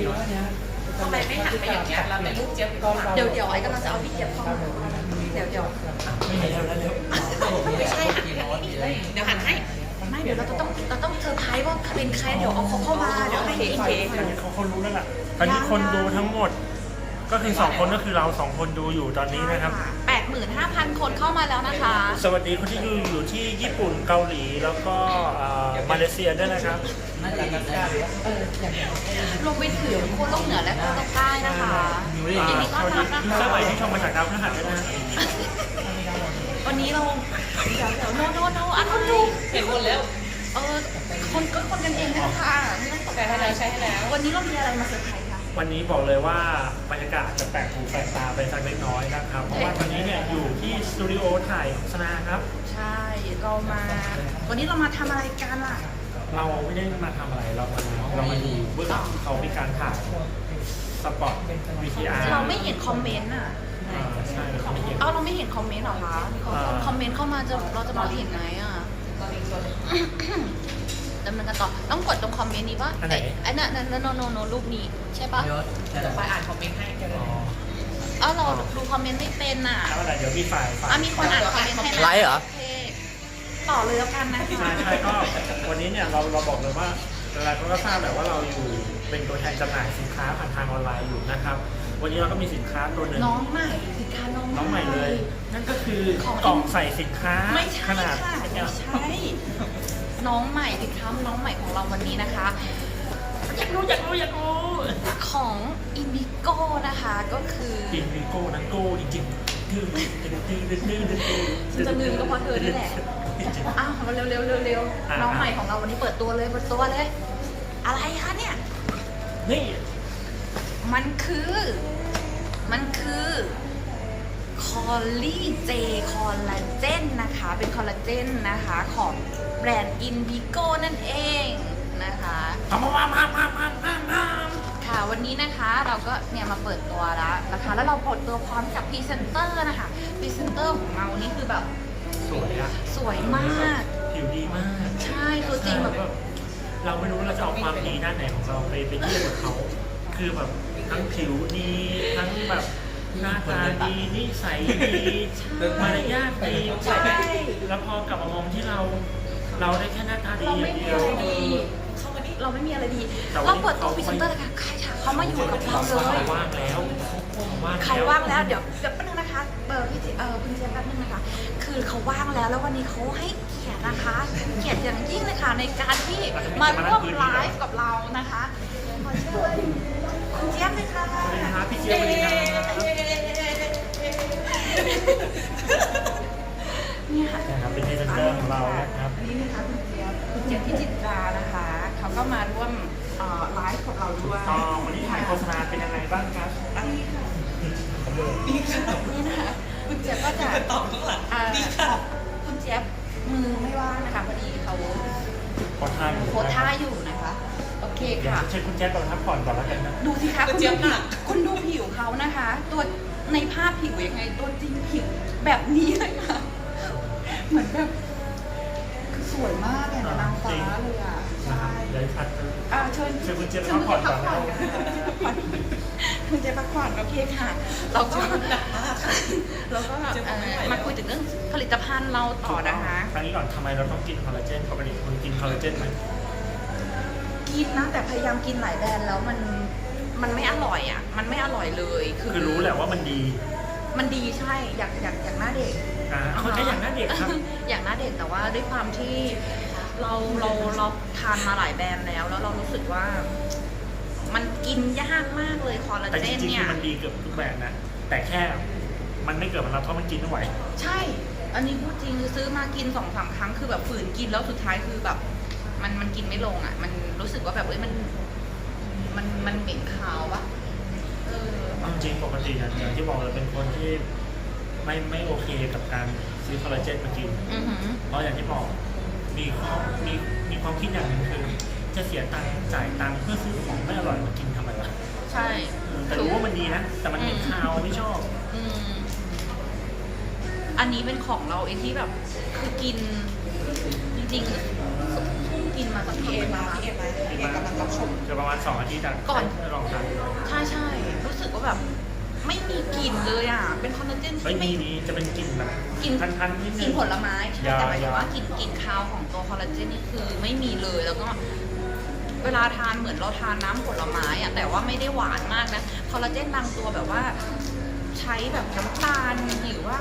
ี้ยทำไมไม่หันไปอย่างเงี้ยเราเป็นลูกเจี๊ยบอยู่ข้างหลังเดี๋ยวเดี๋ยวไอ้กำลังจะเอาพี่เจี๊ยบเข้ามาเดี๋ยวเดี๋ยวไม่เห็นแล้วแล้วไม่ใช่หันเดี๋ยวหันให้ไม่เดี๋ยวเราจะต้องเราต้องเซอร์ไพรส์ว่าเป็นใครเดี๋ยวเอาเขาเข้ามาเดี๋ยวให้อเคเขาเขารู้แล้วล่ะตอนนี้คนดูทั้งหมด ก็คือสองคนก็คือเราสองคนดูอยู่ตอนนี้นะครับ แปดหมื่นห้าพันคนเข้ามาแล้วนะคะ สวัสดีคนที่ดูอยู่ที่ญี่ปุ่นเกาหลีแล้วก็เอ่อมาเลเซียด้วยนะครับรวมไปถึงคนโลกเหนือและคนโลกใต้นะคะยินดีต้อนสวัสรับดีนะสคะ วัสดีที่ชมมาจากดาวพฤหัสด้วยนะวันนี้เราเดี๋ยวเดี๋ยวโนโนโนอะคนดูเห็นหมดแล้ว เออคนก็คนกันเองนะคะไม่ต้องตกใช้ให้แล้วใช้ให้แล้ว วันนี้เรามีอะไรมาเซอร์ไพรส์คะ วันนี้บอกเลยว่าบรรยากาศจะแปลกหูแปลกตาไปสักเล็กน้อยนะครับ เพราะว่าตอนนี้เนี่ยอยู่ที่สตูดิโอถ่ายโฆษณาครับ ใช่ เรามา วันนี้เรามาทำอะไรกันล่ะ เราไม่ได้มาทำอะไรเรามาเรามาดูเบื้องหลังเขามีการถ่ายสปอต VTR เราไม่เห็นคอมเมนต์อะอ่าใช่เราไม่เห็นเอ้าเราไม่เห็นคอมเมนต์เหรอคะอ่าคอมเมนต์เข้ามาจะเราจะมองเห็นไหมอะ ดำเนินกันต่อต้องกดตรงคอมเมนต์นี้ปะอันไหน ไอ้นั่นนั่นนั่นโนโนโนรูปนี้ใช่ปะเดี๋ยวไปอ่านคอมเมนต์ให้อ๋อเอ้าเราดูคอมเมนต์ไม่เป็นอะแล้วอะไรเดี๋ยวมีฝ่ายฝ่ายอะมีคนอ่านคอมเมนต์ให้นะไลฟ์เหรอ โคต่อเลยแล้วกันนะใช่ใช่ก็วันนี้เนี่ยเราเราบอกเลยว่าหลายคนก็ทราบแหละว่าเราอยู่เป็นตัวแทนจำหน่ายสินค้าผ่านทางออนไลน์อยู่นะครับ วันนี้เราก็มีสินค้าตัวหนึ่งน้องใหม่สินค้าน้อง น้องใหม่เลย นั่นก็คือของ กล่องใส่สินค้าไม่ใช่ขนาดค่ะไม่ใช่ น้องใหม่สินค้าน้องใหม่ของเราวันนี้นะคะอยากรู้อยากรู้อยากรู้ของอินดิโก้นะคะก็คืออินดิโก้นะโก้จริงๆดื้อดื้อดื้อดื้อดื้อดื้อดื้อฉันจะลืมก็เพราะเธอนี่แหละอ้าวเร็วเร็วเร็วเร็วอะน้องใหม่ของเราวันนี้เปิดตัวเลยเปิดตัวเลย อะไรคะเนี่ยนี่มันคือ มันคือคอลลี่เจคอลลาเจนนะคะ เป็นคอลลาเจนนะคะของ แบรนด์อินดิโก้นั่นเองนะคะทำมามามามามามามาค่ะวันนี้นะคะเราก็เนี่ยมาเปิดตัวแล้วนะคะแล้วเราเปิดตัวพร้อมกับพรีเซนเตอร์นะคะพรีเซนเตอร์ของเรานี่คือแบบสวยอะสวยมาก ผิวดีมากใช่ตัวจริงแบบ เราไม่รู้ว่าเราจะเอาความดีด้านไหนของเราไปไปเทียบกับเขา คือแบบทั้งผิวดีทั้งแบบหน้าตาดีนิสัยดีมารยาทดีใช่แล้วพอกลับมามองที่เรา เราได้แค่หน้าตาดีเราอไม่ย่างมีเดียวอะไรดีเข้ามานี่เราไม่มีอะไรดีแต่วันเรานี้เปิดตัวเขาพรีเซนเตอร์ค่ะใครค่ะเขามาอยู่กับเราเลยเขาว่างแล้วว่างเขาว่างแล้วเดี๋ยวเดี๋ยวแป๊บนึงนะคะเออพี่เจเออคุณเจมส์แป๊บนึงนะคะ คือเขาว่างแล้วแล้ววันนี้เขาให้เกียรตินะคะ เกียรติอย่างยิ่งเลยค่ะในการที่มาร่วมไลฟ์กับเรานะคะขอเชิญคุณเจี๊ยบเลยค่ะสวัสดีครับพี่เจี๊ยบสวัสดีครับ เนี่ยค่ะนะครับเป็นพรีเซนเตอร์ของเรานะครับนี่นะคะคุณเจี๊ยบคุณเจี๊ยบที่จิตรานะคะเขาก็มาร่วมเอ่อไลฟ์กับเราด้วยก็วันนี้ถ่ายโฆษณาเป็นยังไงบ้างครับนี่ค่ะนี่นะคะคุณเจี๊ยบก็จะตอบข้างหลังอ่าดีค่ะคุณเจี๊ยบมือไม่ว่างนะคะพอดีเขาขอทานโพสท่าอยู่นะคะ โอเคเดี๋ยวค่ะเชิญคุณแจ๊คก่อนพักผ่อนก่อนแล้วกันนะดูสิคะคุณคุณเจี๊ยบดูหนักคุณดูผิวเขานะคะ ตัวในภาพผิวยังไงตัวจริงผิวแบบนี้เลยค่ะ เหมือนแบบคือสวยมากเลยนะนางฟ้าเลยอะนะใช่ครับเดี๋ยวพักอ่าเชิญเชิญคุณเจี๊ยบชิญพักผ่อนก่อนพักผ่อนค่ะคุณเจี๊ยบพักผ่อนโอเคค่ะเราก็เราก็เอ่อมาคุยถึงเรื่องผลิตภัณฑ์เราต่อนะคะครั้งนี้ก่อนทำไมเราต้องกินคอลลาเจนปกติคุณกินคอลลาเจนไหมกินนะแต่พยายามกินหลายแบรนด์แล้วมันมันไม่อร่อยอะ มันไม่อร่อยเลย คือคือรู้แหละว่ามันดี มันดีใช่ อยากอยากอยากหน้าเด็ก อ่าเขาแค่อย่างหน้าเด็กครับ อยากหน้าเด็กแต่ว่าด้วยความที่เราเราเราทานมาหลายแบรนด์แล้ว แล้วเรารู้สึกว่า มันกินยากมากเลยคอลลาแต่เจจนริงๆเนี่คืย อมันดีเกือบทุกแบบนะ แต่แค่มันไม่เกิดมันเราเพราะมันกินไม่ไหว ใช่ อันนี้พูดจริงคือซื้อมากินสองสามครั้งคือแบบฝืนกินแล้วสุดท้ายคือแบบ มันมันกินไม่ลงอะ มันรู้สึกว่าแบบเอ้ยมัน มันมันเหม็นคาวปะเออ เอาจริงๆปกติเนี่ยอย่างที่บอกเราเป็นคนที่ ไม่ไม่โอเคกับการซื้อคอลลาเจนมากิน อือหือ เพราะอย่างที่บอกมีความมีมีความคิดอย่างหนึ่งคือ จะเสียตังค์จ่ายตังค์เพื่อซื้อของไม่อร่อยมากินทำไมวะใช่ เออแต่รู้ว่ามันดีนะแต่มันเป็นคาวไม่ชอบ อืม อันนี้เป็นของเราเองที่แบบ คือกิน จริงๆกินมาสักพี่ทีเอมาพี่เอมาพี่เอกำลังรับชมจะประมาณสองอาทิตย์จากก่อน ลองทานใช่ใช่รู้สึกว่าแบบ ไม่มีกลิ่นเลยอะ เป็นคอลลาเจนไม่ที่มีไม่ นี้จะเป็นกลิ่นแบบกลิ่นทันๆนิดกนึลิ่นง ผลไม้ใช่ยาแต่หมายถึงยาว่ากลิ่นกลิ่นคาวของตัวคอลลาเจนนี่คือไม่มีเลยแล้วก็ เวลาทานเหมือนเราทานน้ำผลไม้อะแต่ว่าไม่ได้หวานมากนะคอลลาเจนบางตัวแบบว่า ใช้แบบน้ำตาลหรือว่า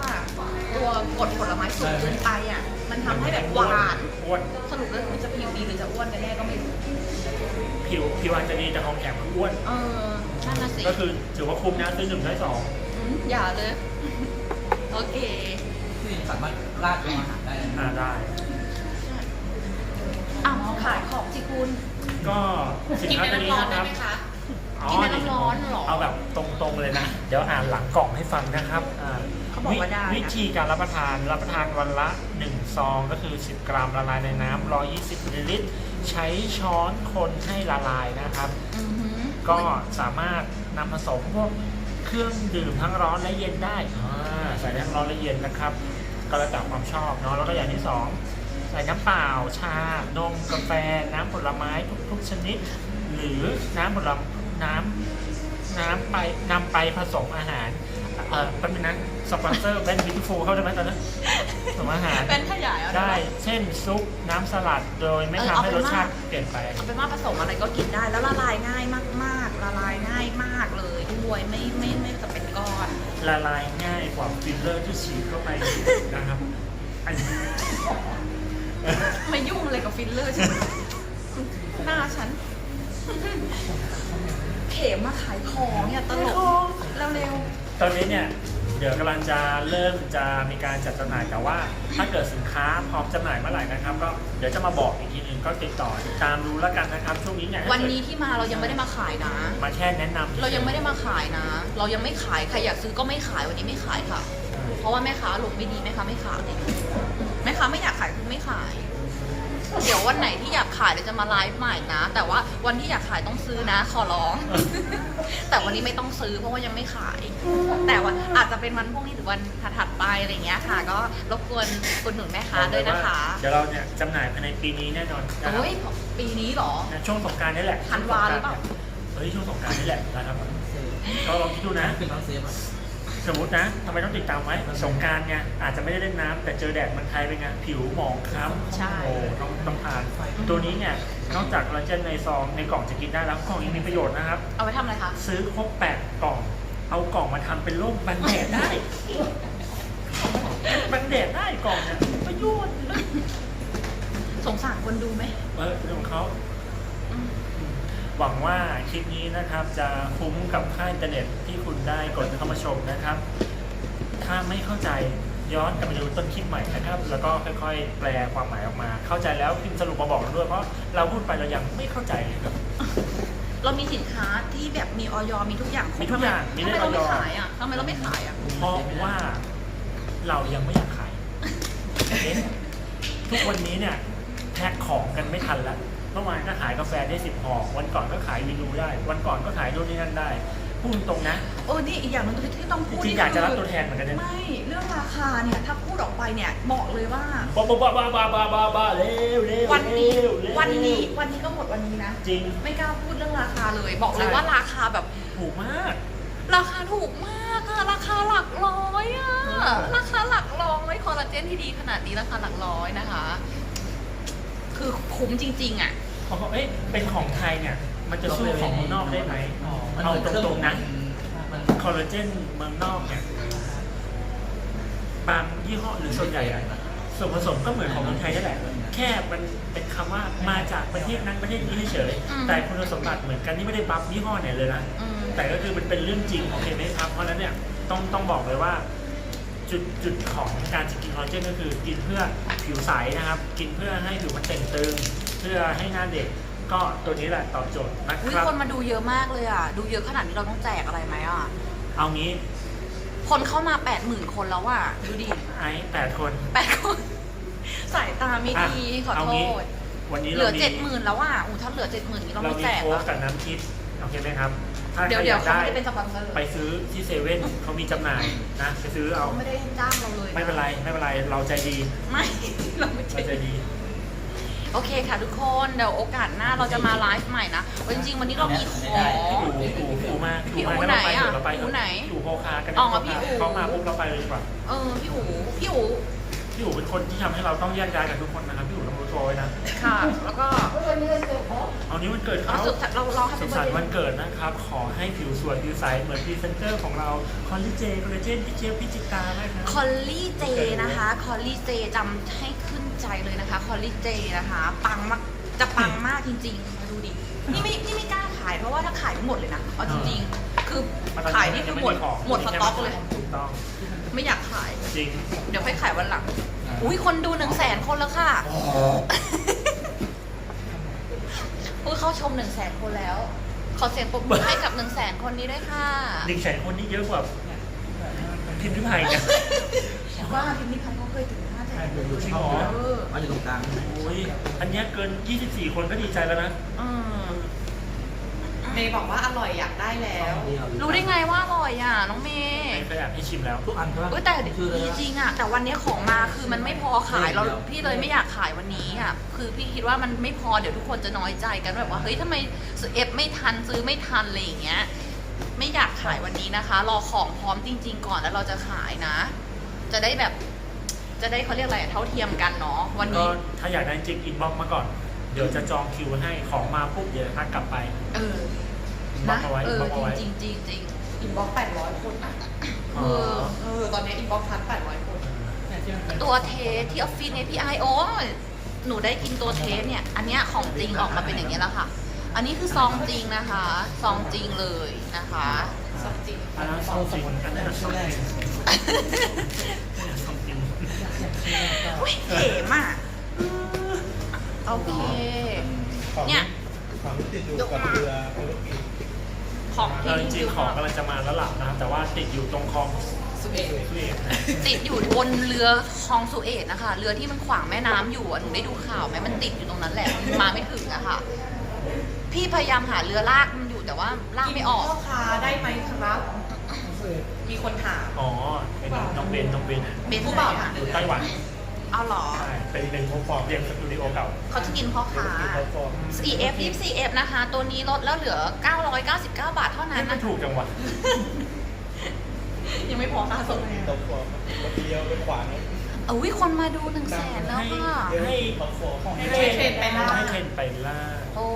ตัวกรดผลไม้สูงเกินไปอะ มันทำให้แบบหวานอ้วนสรุปแล้วคุณจะผิวดีหรือจะอ้วนกันแน่ก็ไม่รู้ ผิวผิวอาจจะดีแต่ของแข็งคืออ้วน เออนั่นน่ะสิก็คือถือว่าคุ้มนะซื้อหนึ่งได้สองมอย่าเลย โอเค ที่สามารถราดเป็นอาหารได้นะอ่าได้ อ้าวขายของสิคุณ ก็สินกินค้าในตัวนี้น้ำร้อนนะคได้รับ ไหมคะ กินในน้ำร้อนเหรอ เอาแบบตรงๆเลยนะ เดี๋ยวอ่านหลังกล่องให้ฟังนะครับอ่า เขาบอกว่าได้นะวิธีการรับประทานรับประทานวันละ 1 ซอง ก็คือ 10 กรัมละลายในน้ำ120มิลลิลิตร ใช้ช้อนคนให้ละลายนะครับอือหือก็สามารถนำผสมพวกเครื่องดื่มทั้งร้อนและเย็นได้อ่าใส่ทั้งร้อนและเย็นนะครับ ก็แล้วแต่ความชอบเนาะแล้วก็อย่างที่สองใส่น้ำเปล่า ชา นม กาแฟ น้ำผลไม้ทุกๆชนิด หรือน้ำผลไม้น้ำน้ำไปนำไปผสมอาหาร เออแป๊บนึงนะ สปอนเซอร์แบนบิทฟูเข้าได้ไหมตอนนั้นผสมอาหารเป็นขยายเอาได้ ได้ เช่นซุปน้ำสลัดโดยไม่เออทำเอาให้เป็นรสชาติว่าเปลี่ยนไป เอาเป็นว่าผสมอะไรก็กินได้แล้วละลายง่ายมากๆ ละลายง่ายมากเลยด้วยไม่ไม่ไม่จะเป็นก้อน ละลายง่ายกว่าฟิลเลอร์ที่ฉีดเข้าไปนะครับอันนี้ไม่ยุ่งเลยกับฟิลเลอร์ฉันหน้าฉัน เข็มมาขายของเนี่ยตลกเร็วตอนนี้เนี่ย เดี๋ยวกำลังจะเริ่มจะมีการจัดจำหน่ายแต่ว่า ถ้าเกิดสินค้าพร้อมจำหน่ายเมื่อไหร่นะครับ ก็เดี๋ยวจะมาบอกอีกทีหนึงก็ติดต่อติดตามดูแล้วกันนะครับ ช่วงนี้เนี่ยๆวันนี้ที่มาเรายังไม่ได้มาขายนะ มาแค่แนะนำเรายังไม่ได้มาขายนะ เรายังไม่ขายใครอยากซื้อก็ไม่ขายวันนี้ไม่ขายค่ะ เพราะว่าแม่ค้าหลงไม่ดีแม่ค้าไม่ขายแม่ค้าไม่อยากขายคือไม่ขาย เดี๋ยววันไหนที่อยากขายเดี๋ยวจะมาไลฟ์ใหม่นะ แต่ว่าวันที่อยากขายต้องซื้อนะ ขอร้อง แต่วันนี้ไม่ต้องซื้อเพราะว่ายังไม่ขาย แต่ว่าอาจจะเป็นวันพรุ่งนี้หรือวันถัดๆไปอะไรอย่างเงี้ยค่ะ ก็รบกวนกดหนุนแม่ค้าด้วยนะคะเดี๋ยวเราเนี่ยจำหน่ายภายในปีนี้แน่นอนนะครับโอ้ยปีนี้เหรอ ช่วงสงกรารนี่แหละธันวาหรือเปล่า เฮ้ยช่วงสงกรารนี่แหละนะครับก็ลองคิดดูนะคือต้องเซฟอะ สมมตินะทำไมต้องติดตามไว้สงกรารไงอาจจะไม่ได้เล่นน้ำแต่เจอแดดมันไทยเป็นไงผิวหมองคล้ำใช่ โอ้ต้องต้องทานตัวนี้เนี่ยนอกจากคอลลาเจนในซองในกล่องจะกินได้แล้วกล่องยังมีประโยชน์นะครับ เอาไปทำอะไรคะ ซื้อครบแปดกล่อง เอากล่องมาทำเป็นร่มบันแดดได้ บันแดดได้กล่องเนี่ยประโยชน์สงสารคนดูไหม เออเรื่องของเขาอืม หวังว่าคลิปนี้นะครับจะคุ้มกับค่าอินเทอร์เน็ตที่คุณได้กดเข้ามาชมนะครับ ถ้าไม่เข้าใจย้อนกลับไปดูต้นคลิปใหม่นะครับ แล้วก็ค่อยๆ แปลความหมายออกมา เข้าใจแล้วพิมพ์สรุปมาบอกเราด้วยเพราะเราพูดไปเรายังไม่เข้าใจเลยครับ เรามีสินค้าที่แบบมีออยมีทุกอย่างมีทุกอย่างมีทำได้ไมเราไม่ออยขายอะทำไมเราไม่ขายอะเพราะว่าเรายังไม่อยากขายเอ๊ะทุกวันนี้เนี่ยแพ็คของกันไม่ทันแล้วเมื่อวานก็ขายกาแฟได้สิบห่อวันก่อนก็ขายวินูได้ วันก่อนก็ขายโน่นนี่นั่นได้พูดตรงๆนะโอ้นี่อีกอย่างหนึงที่ต้องจพูดริงๆอยากจะรับตัวแทนเหมือนกันเนี่ยไม่เรื่องราคาเนี่ยถ้าพูดออกไปเนี่ยบอกเลยว่าบ้าบ้าบ้าบ้าบ้าบ้าบ้าเร็วเร็ววันนี้เร็วเร็วันนี้วันนี้ก็หมดวันนี้นะจริงไม่กล้าพูดเรื่องราคาเลย บอกเลยใช่ว่าราคาแบบถูกมาก ราคาถูกมากอะราคาหลักร้อยอะเออราคาหลักร้อยคอลลาเจนที่ดีขนาดนี้ราคาหลักร้อยนะคะ คือคุ้มจริง ๆอะ เขาบอกเอ๊ะเป็นของไทยเนี่ย มันจะสู้ของเมืองนอกได้ไหมมันเอาเหมือนตรงๆนะมันคอลลาเจนเมืองนอกเนี่ยบางยี่ห้อหรือส่วนใหญ่อะส่วนผสมก็เหมือนของเมืองไทยนี่แหละ แค่มันเป็นคำว่ามาจากประเทศนั้นประเทศนี้เฉยๆแต่คุณสมบัติเหมือนกันนี่ไม่ได้บัฟยี่ห้อไหนเลยนะอืมแต่ก็คือมันเป็นเรื่องจริงโอเคไหมครับเพราะฉะนั้นเนี่ยต้องต้องบอกเลยว่า จุดจุดของการจะกินคอลลาเจนก็คือกินเพื่อผิวใสนะครับ กินเพื่อให้ผิวมันเต่งตึง เพื่อให้หน้าเด็กก็ตัวนี้แหละตอบโจทย์นะอุ๊ยครับ คนมาดูเยอะมากเลยอะ ดูเยอะขนาดนี้เราต้องแจกอะไรไหมอะ เอางี้คนเข้ามาแปดหมื่นคนแล้วอะ ดูดิไอ้แปดคนแปดคนสายตาไม่ดีขอเอาโทงี้ษ วันนี้เหลืเราอมี เจ็ดหมื่นแล้วอะอู้ถ้าเหลือเจ็ดหมื่นนี้เราเราไม่มีแจกโค้กอะกับน้ำทิพย์โอเคไหมครับ ถ้าเดี๋ยวใครเดี๋อยวยากเขาได้ ไม่ได้เป็นสปอนเซอร์ไปซื้อที่เซเว่นเขามีจำหน่ายนะไปซื้อเอา เขาไม่ได้จ้างเราเลยะไม่เป็นไร ไม่เป็นไร เราใจดี ไม่ เราไม่เราใช่ใจดี โอเคค่ะทุกคนเดี๋ยวโอกาสหน้าเราจะมาไลฟ์ใหม่นะเพราะจริงๆวันนี้เรามีของพี่อู๋พี่อู๋พี่อู๋มาพี่อู๋มาไหนแล้วอะเราไปพี่อู๋ไหนพี่อู๋โพคากันอ๋อโพคาพี่อู๋เขามาปุ๊บเราไปเลยดีกว่าเออพี่อู๋พี่อู๋พี่อู๋เป็นคนที่ทำให้เราต้องแยกย้ายกันทุกคนนะครับพี่อู๋ ต้องรู้ตัวไว้นะ ค่ะ แล้วก็เอานี้วันเกิดเอาเขาสุดเราเราให้สุเป็นขสันต์วันเกิดนะครับ ขอให้ผิวสวยผิวใสเหมือนพรีเซนเตอร์ของเราคอลลาเจนคอลลาเจนพี่เจลพี่จิตาไหมครับคอลลี่เจนะคะ คอลลี่เจจำให้ขึ้นใจเลยนะคะ คอลลี่เจนะคะ ปังมาก จะปังมากจริงๆมาดูดิ นี่ไม่นี่ไม่กล้าขายเพราะว่าถ้าขายไม่หมดเลยนะ เอาจริงๆ คือขายนี่คือหมด หมดสต็อกเลย ถูกต้อง ไม่อยากขาย จริง เดี๋ยวค่อยขายวันหลัง อุ้ยคนดูหนึ่งแสนคนแล้วค่ะอุ้ยเข้าชมหนึ่งแสนคนแล้ว ขอเสียงปรบมือให้กับหนึ่งแสนคนนี้ด้วยค่ะ หนึ่งแสนคนนี่เยอะกว่าพิมพ์ริพายเนี่ยว่าพิมพ์นิพันธ์เขาเคยถึงห้าแสนจริงเหรอเออมาอยู่ตรงกลางโอ้ยอันเนี้ยเกิน 24 คนก็ดีใจแล้วนะเออ เมย์บอกว่าอร่อยอยากได้แล้ว รู้ได้ไงว่าอร่อยอะน้องเมย์ไปแอบให้ชิมแล้วทุกอันใช่ไหมเอ้ยแต่ชื่อเลยดีนะจริงอะแต่วันนี้ของมาคือมันไม่พอขายเราพี่เลยไม่อยากขายวันนี้อะคือพี่คิดว่ามันไม่พอเดี๋ยวทุกคนจะน้อยใจกันแบบว่าเฮ้ยทำไมซื้อเอฟไม่ทันซื้อไม่ทันอะไรอย่างเงี้ยไม่อยากขายวันนี้นะคะ รอของพร้อมจริง ๆ ก่อนแล้วเราจะขายนะ จะได้แบบจะได้เขาเรียกอะไรเท่าเทียมกันเนาะวันก็นี้ถ้าอยากได้จริงอินบ็อกมาก่อน เดี๋ยวจะจองคิวให้ของมาปุ๊บเดี๋ยวทักกลับไป เออ อินบ็อนะกเอาไว้เออินอบ็อกเอาไว้ จริงๆจริงๆจริงอินบ็อกแปดร้อยคนอะเออเออตอนนี้อินบ็อกทันแปดร้อยคน ตัวเทสที่ออฟฟิศ API โอ้ยหนูได้กินตัวเทสเนี่ย อันเนี้ยของจริงออกมาเป็นอย่างนี้ยแล้วค่ะ อันนี้คือซองจริงนะคะซองจริงเลยนะคะ สองจริง อันนั้นซองจริงอันนั้นซองจริงซองจริงอุ้ยเก๋มากโอเค เนี่ย ของติดอยู่กับเรือธุรกิจ ของเออจที่ริงๆของกำลังจะมาแล้วล่ะนะแต่ว่าติดอยู่ตรงคลองสุเอสุเอตนะติดอยู่บนเรือคลองสุเอตนะคะ เรือที่มันขวางแม่น้ำอยู่อะหนูได้ดูข่าวไหมมันติดอยู่ตรงนั้นแหละมันมาไม่ถึงอะค่ะ พี่พยายามหาเรือลากมันอยู่แต่ว่าลากไม่ออก พ่อค้าได้ไหมครับ มีคนถาม อ๋อเป็นน้องเบนน้องเบนเป็นผู้ผู้บ่าบ่าววถาม อยู่ไต้หวัน เอาเหรอ ใช่เป็นเป็นโปรฟอร์มเรียนสตูดิโอเก่าเขาจะกินพ่อค้า 4F 24F นะคะ ตัวนี้ลดแล้วเหลือ 999 บาทเท่านั้นั่นนมันนะถูกจังหวะยังไม่พอค่าส่งตกฟอร์มเดียวไปขวางอุ้ยคนมาดู1 0 0 0 0แสนแล้วค่ะ ให้ตกฟอร์มให้เทรนไปล่า ให้เทรนไปล่า โอ้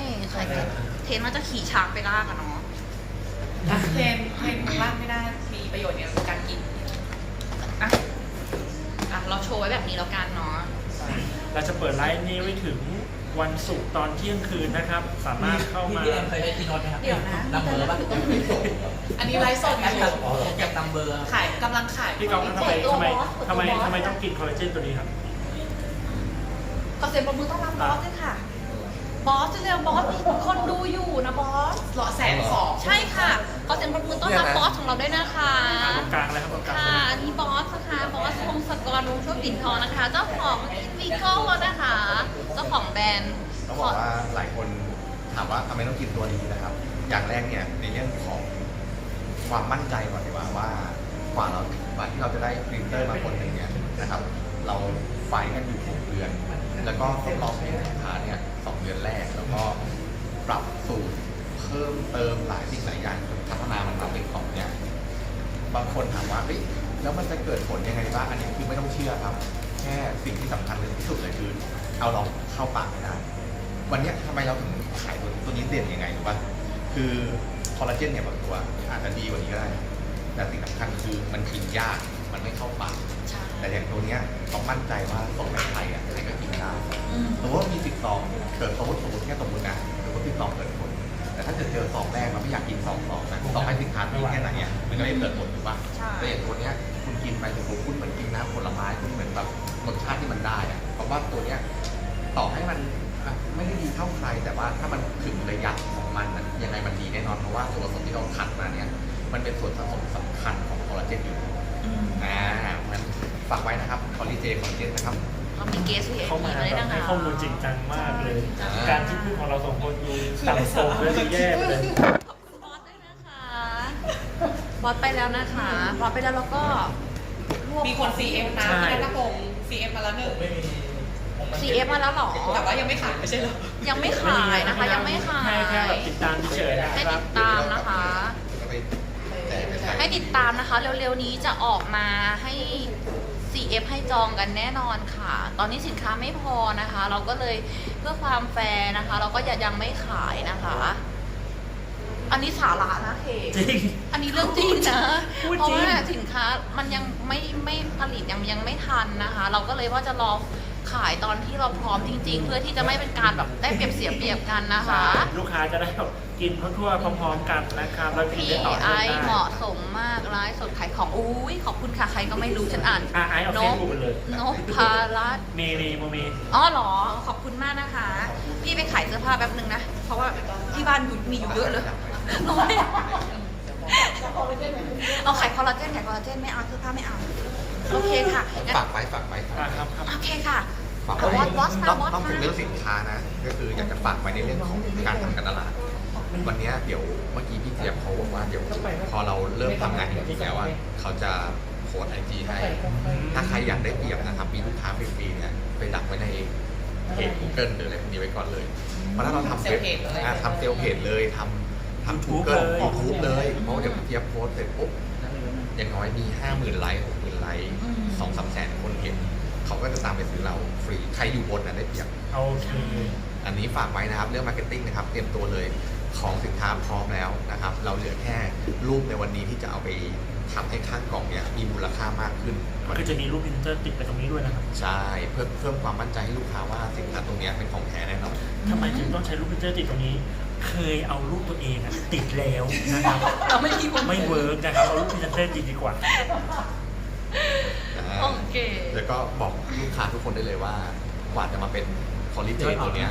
ยใครจะเทนว่าจะขี่ช้างไปล่ากันเนาะ เทรนเทรนล่างไม่ได้มีประโยชน์เนี่ยการกินอะอะ เราโชว์ไว้แบบนี้แล้วกันเนาะ เราจะเปิดไลฟ์นี้ไว้ถึงวันศุกร์ตอนเที่ยงคืนนะครับ สามารถเข้ามาพี่เอ็มเคยใช้ทีโนตไหมครับเดี๋ยวนะนัมเบอร์ป่ะอันนี้ไลฟ์สดอแอปยู่อ๋อแอปนัมเบอร์ ขายกำลังขายพี่กองทำไมทำไมทำไมทำไมต้องกินคอลลาเจนตัวนี้ครับ ขอเสียงปรบมือต้อนรับบอสด้วยค่ะ บอสเร็วๆบอสมีคนดูอยู่นะบอส เหรอแสนสองใช่ค่ะ ขอเสียงปรบมือต้อนรับบอสของเราด้วยนะคะตรงกลางเลยครับตรงกลางค่ะเลยอันนี้บอสนะคะบอสพงศกรวงศ์ช่วยปิ่นทองนะคะ เจ้าของวีโก้นะคะเจ้าของแบรนด์ต้องบอกว่าหลายคนถามว่าทำไมต้องกินตัวนี้นะครับ อย่างแรกเนี่ยในเรื่องของความมั่นใจก่อนดีกว่าว่ากว่าเรากว่าที่เราจะได้พรินเตอร์มาคนหนึ่งเนี่ยนะครับ เราไฟท์กันอยู่หกเดือน แล้วก็ทดลองให้สินค้าเนี่ยสองเดือนแรก แล้วก็ปรับสูตรเพิ่มเติมหลายสิ่งหลายอย่างจน พัฒนามันมาเป็นของเนี่ยบางคนถามว่าเฮ้ยแล้วมันจะเกิดผลยังไงบ้างอันนี้คือไม่ต้องเชื่อครับ แค่สิ่งที่สำคัญที่สุดเลยคือ เอาลองเข้าปากไม่ได้ วันเนี้ยทำไมเราถึงขายตัวตัวนี้เด่นยังไงรู้ป่ะคือคอลลาเจนเนี่ยบางตัวอาจจะดีกว่านี้ก็ได้แต่สิ่งสำคัญคือมันกินยากมันไม่เข้าปากใช่แต่อย่างตัวเนี้ยต้องมั่นใจว่าส่งไปไทยอะใครก็กินได้อืมสมมติว่ามีสิบซองเกิดสมมติสมมติแค่สมมตินะสมมติสิบซองเกิดผล แต่ถ้าเกิดเจอซองแรกเราไม่อยากกินสองซองนะต่อให้สินค้าดีแค่ไหนเนี่ยมันก็ไม่เกิดผลถูกป่ะใช่ แต่อย่างตัวเนี้ยคุณกินไปถึงคุณเหมือนกินน้ำผลไม้คุณเหมือนแบบรสชาติที่มันได้อะเพราะว่าตัวเนี้ยต่อให้มันอะไม่ได้ดีเท่าใครแต่ว่าถ้ามันถึงระยะของมันนะยังไงมันดีแน่นอนเพราะว่าส่วนผสมที่เราคัดมาเนี่ยมันเป็นส่วนผสมสำคัญของคอลลาเจนอยู่ อืม อ่ามันฝากไว้นะครับ คอลลาเจนคอลลาเจนนะครับ เรามีเกส VIP เข้ามามาด้วยแบบนะคะให้ข้อมูลจริงจังมากเลยอ่าการที่พูดของเราสองคนดูต่ำตรงและดูแย่ไปเลยขอบคุณบอสด้วยนะคะ บอสไปแล้วนะคะบอสไปแล้วเราก็รวบ มีคน CM นะใช่คุณนัทพงศ์ CM มาแล้วหนึ่งไม่มี CF มาแล้วเหรอ แต่ว่ายังไม่ขายไม่ใช่เหรอ ยังไม่ขายนะคะ ยังไม่ขาย ให้แค่แบบติดตามเฉยๆนะให้ครัติบดตามนะคะก็ไปแจกไปขายให้ติดตามนะคะ เร็วๆนี้จะออกมาให้ CF ให้จองกันแน่นอนค่ะ ตอนนี้สินค้าไม่พอนะคะ เราก็เลยเพื่อความแฟร์นะคะ เราก็ยังไม่ขายนะคะ อันนี้สาระนะเคจริง อันนี้เรื่องจริงนะ พูดเพราะจริงว่าสินค้ามันยังไม่ไม่ผลิตยังยังไม่ทันนะคะ เราก็เลยว่าจะรอ ขายตอนที่เราพร้อมจริง ๆ เพื่อที่จะไม่เป็นการแบบได้เปรียบเสียเปรียบกันนะคะ ลูกค้าจะได้แบบกินทั่วๆพร้อมๆกันนะครับแล้วกินพี่ได้ต่อไอเนื่องได้เหมาะสมมากไลฟ์สดขายของอุ้ยขอบคุณค่ะใครก็ไม่รู้ฉันอ่านอะไอซ์เอานเฟซกบุ๊กไปเลยนกพารัตน์เมย์เมย์โมเมย์อ๋อเหรอขอบคุณมากนะคะ พี่ไปขายเสื้อผ้าแป๊บนึงนะ เพราะว่าที่บ้านอยู่มีอยู่เยอะเลยเอาไม่เอาเอาขายคอลลาเจนขายคอลลาเจนไม่เอาเสื้อผ้าไม่เอาโอเคค่ะงั้นฝากไปฝากไปครับอะครับครับ โอเคค่ะ ฝากเอาไว้วอตวอตมาวต้องอตต้องมาถึงเรื่องสินค้านะ ก็คืออยากจะฝากไว้ในเรื่องของการทำการตลาด วันเนี้ยเดี๋ยวเมื่อกี้พี่เจี๊ยบเขาบอกว่าเดี๋ยวพอเราเริ่มทำงานจริงๆแล้วอะเขาจะโค้ดไอจีให้ ถ้าใครอยากได้เปรียบนะครับมีลูกค้าฟรีๆเนี่ยไปดักไว้ในเพจ Google หรืออะไรพวกนี้ไว้ก่อนเลย เพราะถ้าเราทำเซลล์เพจเลยอ่าทำเซลล์เพจเลยทำทำ YouTube Google เลย YouTube เลยเพราะว่าเดี๋ยวพี่เจี๊ยบโพสต์เสร็จปุ๊บอย่างน้อยมี50,000ไลค์60,000ไลค์อืมสองสามแสนคนเห็น เขาก็จะตามไปซื้อเราฟรีใครอยู่บนน่ะได้เปรียบ โอเค อันนี้ฝากไว้นะครับเรื่องมาร์เก็ตติ้งนะครับเตรียมตัวเลยของสินค้าพร้อมแล้วนะครับ เราเหลือแค่รูปในวันนี้ที่จะเอาไปทำให้ข้างกล่องเนี้ยมีมูลค่ามากขึ้นมันก็จะมีรูปพิมพ์เตอร์ติดไปตรงนี้ด้วยนะครับใช่เพิ่มเพิ่มความมั่นใจให้ลูกค้าว่าสินค้าตรงเนี้ยเป็นของแท้แน่นอน ทำไมถึงต้องใช้รูปพิมพ์เตอร์ติดตรงนี้ เคยเอารูปตัวเองอะติดแล้วนะครับ เราไม่มีคนไม่เวิร์กนะครับ เอารูปพิมพ์เตอร์ติดดีกว่าโอ เคแล้วก็บอกลูกค้าทุกคนได้เลยว่ากว่าจะมาเป็นคอลลิเจนตัวเนี้ย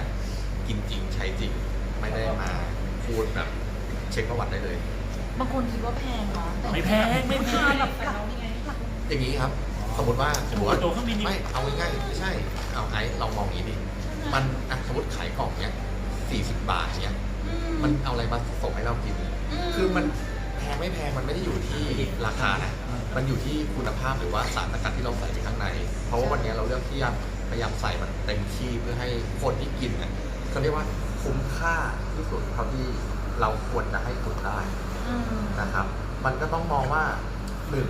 กินจริงใช้จริงไม่ได้มาพูดแบบเช็คประวัติได้เลย บางคนคิดว่าแพงเนาะแต่ไม่แพงไม่แพงแบบหลักอย่างนี้ครับสมมติว่าสมมติว่าตัวเครื่องบินนี่ไม่เอาง่ายๆไม่ใช่ เอาไอ้ลองมองอย่างนี้ดิมันอะสมมติขายกล่องเนี้ยสี่สิบบาทเนี้ยอืมันเอาอะไรมาส่งให้เรากิน คือมันแพงไม่แพงมันไม่ได้อยู่ที่ราคานะ มันอยู่ที่คุณภาพหรือว่าสารสกัดที่เราใส่ไปข้างใน เพราะว่าวันนี้เราเลือกที่จะพยายามใส่มันเต็มที่เพื่อให้คนที่กินเนี่ยเขาเรียกว่าคุ้มค่าที่สุดเท่าที่เราควรจะให้คุณได้นะครับ มันก็ต้องมองว่าหนึ่ง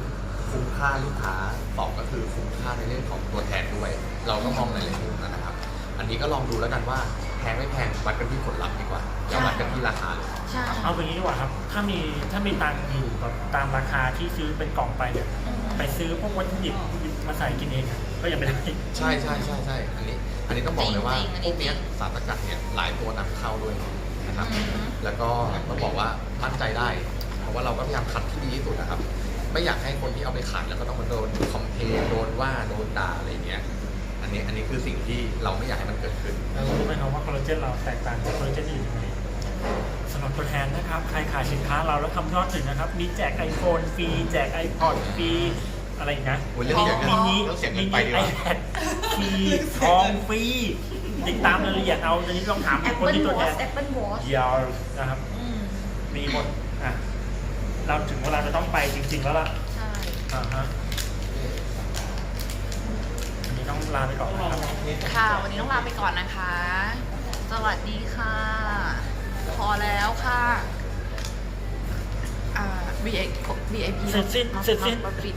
คุ้มค่าลูกค้าสองก็คือคุ้มค่าในเรื่องของตัวแทนด้วย เราต้องมองในหลายมุมนะครับ อันนี้ก็ลองดูแล้วกันว่าแพงไม่แพงวัดกันที่ผลลัพธ์ดีกว่าอย่าวัดกันที่ราคาเลย ใช่เอาอย่างนี้ดีกว่าครับ ถ้ามีถ้ามีตังค์อยู่แบบตามราคาที่ซื้อเป็นกล่องไปเนี่ย ไปซื้อพวกวัตถุดิบมาใส่กินเองอะก็ยังไม่ได้ใช่ใช่ใช่ใช่อันนี้ อันนี้ต้องบอกเลยว่าจริงๆอันพนี้วกเนี้ยจริงสารสกัดเนี่ยหลายตัวนำเข้าด้วยนะครับ อือฮึ แล้วก็ต้องบอกว่ามั่นใจได้ เพราะว่าเราก็พยายามคัดที่ดีที่สุดนะครับ ไม่อยากให้คนที่เอาไปขายแล้วก็ต้องมาโดนคอมเพลนโดนว่าโดนด่าอะไรเงี้ย อันนี้อันนี้คือสิ่งที่เราไม่อยากให้มันเกิดขึ้นเรารู้ไหมครับว่าคอลลาเจนเราแตกต่างจากคอลลาเจนอื่นยังไง สำหรับตัวแทนนะครับ ใครขายสินค้าเราแล้วทำยอดถึงนะครับ มีแจก iPhone ฟรี แจก iPod ฟรี อะไรอีกนะโอ้ยเรื่องเสียเงินมินิเรื่องเสียเงิมินนิไปดีกว่า ไอแพดฟรีทองฟรี ติดตามรายละเอียดเอาตอนนี้ลองถามแอปคนเปิลที่ตัววแทอชนแอปเปิลวอชยาวนะครับมีหมด อะ เราถึงเวลาจะต้องไปจริง ๆ แล้วล่ะ ใช่ อ่าฮะอันนี้ต้องลาไปก่อนนะครับ ค่ะ วันนี้ต้องลาไปก่อนนะคะ สวัสดีค่ะ พอแล้วค่ะ อ่า VIP VIP เสร็จสิ้นเสร็จสิ้น มาปิด